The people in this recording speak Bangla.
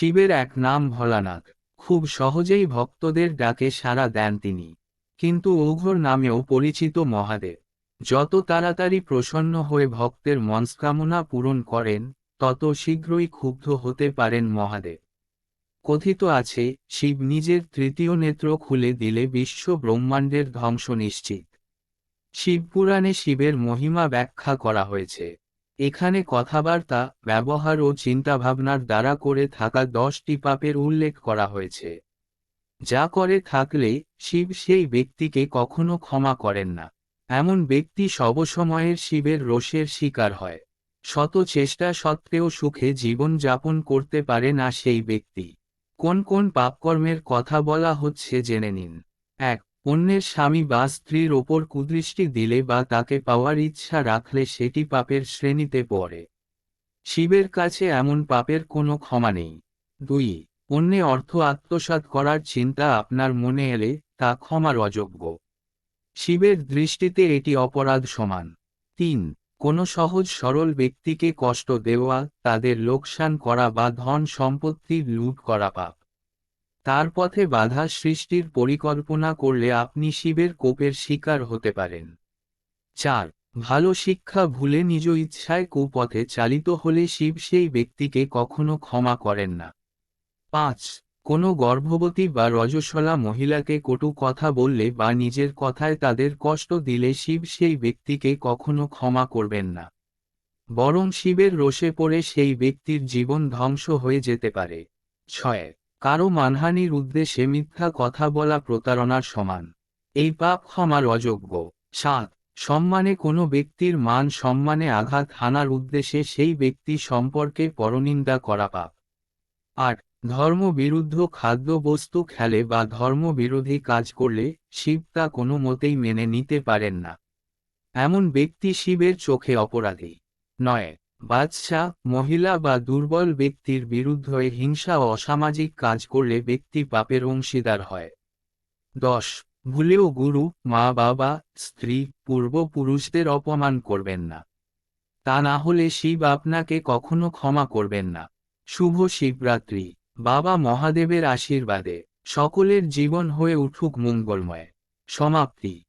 শিবের এক নাম ভোলানাথ। খুব সহজেই ভক্তদের ডাকে সাড়া দেন তিনি। কিন্তু ওঘর নামেও পরিচিত মহাদেব। যত তাড়াতাড়ি প্রসন্ন হয়ে ভক্তের মনস্কামনা পূরণ করেন, তত শীঘ্রই ক্ষুব্ধ হতে পারেন মহাদেব। কথিত আছে, শিব নিজের তৃতীয় নেত্র খুলে দিলে বিশ্ব ব্রহ্মাণ্ডের ধ্বংস নিশ্চিত। শিবপুরাণে শিবের মহিমা ব্যাখ্যা করা হয়েছে। এখানে কথাবার্তা, ব্যবহার ও চিন্তাভাবনার দ্বারা করে থাকা দশটি পাপের উল্লেখ করা হয়েছে। যা করে থাকলে, শিব সেই ব্যক্তিকে কখনো ক্ষমা করেন না। এমন ব্যক্তি সবসময়ের শিবের রোষের শিকার হয়। শত চেষ্টা সত্ত্বেও সুখে জীবন যাপন করতে পারে না সেই ব্যক্তি। কোন কোন পাপকর্মের কথা বলা হচ্ছে জেনে নিন। এক অন্যের স্বামী বা স্ত্রীর ওপর কুদৃষ্টি দিলে বা তাকে পাওয়ার ইচ্ছা রাখলে সেটি পাপের শ্রেণীতে পড়ে। শিবের কাছে এমন পাপের কোনো ক্ষমা নেই। দুই, অন্যে অর্থ আত্মসাৎ করার চিন্তা আপনার মনে এলে তা ক্ষমার অযোগ্য। শিবের দৃষ্টিতে এটি অপরাধ সমান। তিন, কোনো সহজ সরল ব্যক্তিকে কষ্ট দেওয়া, তাদের লোকসান করা বা ধন সম্পত্তির লুট করা পাপ। তার পথে বাধা সৃষ্টির পরিকল্পনা করলে আপনি শিবের কোপের শিকার হতে পারেন। চার, ভালো শিক্ষা ভুলে নিজ ইচ্ছায় কুপথে চালিত হলে শিব সেই ব্যক্তিকে কখনো ক্ষমা করেন না। পাঁচ, কোনো গর্ভবতী বা রজস্বলা মহিলাকে কটু কথা বললে বা নিজের কথায় তাদের কষ্ট দিলে শিব সেই ব্যক্তিকে কখনো ক্ষমা করবেন না। বরং শিবের রোষে পড়ে সেই ব্যক্তির জীবন ধ্বংস হয়ে যেতে পারে। ছয় কারও মানহানির উদ্দেশ্যে মিথ্যা কথা বলা প্রতারণার সমান। এই পাপ ক্ষমার অযোগ্য। সাত, সম্মানে কোনো ব্যক্তির মান সম্মানে আঘাত হানার উদ্দেশ্যে সেই ব্যক্তি সম্পর্কে পরনিন্দা করা পাপ। আট ধর্ম বিরুদ্ধ খাদ্যবস্তু খেলে বা ধর্ম বিরোধী কাজ করলে শিব তা কোনো মতেই মেনে নিতে পারেন না। এমন ব্যক্তি শিবের চোখে অপরাধী। নয় বাদশাহ, মহিলা বা দুর্বল ব্যক্তির বিরুদ্ধে হিংসা ও অসামাজিক কাজ করলে ব্যক্তি পাপের অংশীদার হয়। দশ, ভুলেও গুরু, মা, বাবা, স্ত্রী, পূর্বপুরুষদের অপমান করবেন না। তা না হলে শিব আপনাকে কখনো ক্ষমা করবেন না। শুভ শিবরাত্রি। বাবা মহাদেবের আশীর্বাদে সকলের জীবন হয়ে উঠুক মঙ্গলময়। সমাপ্তি।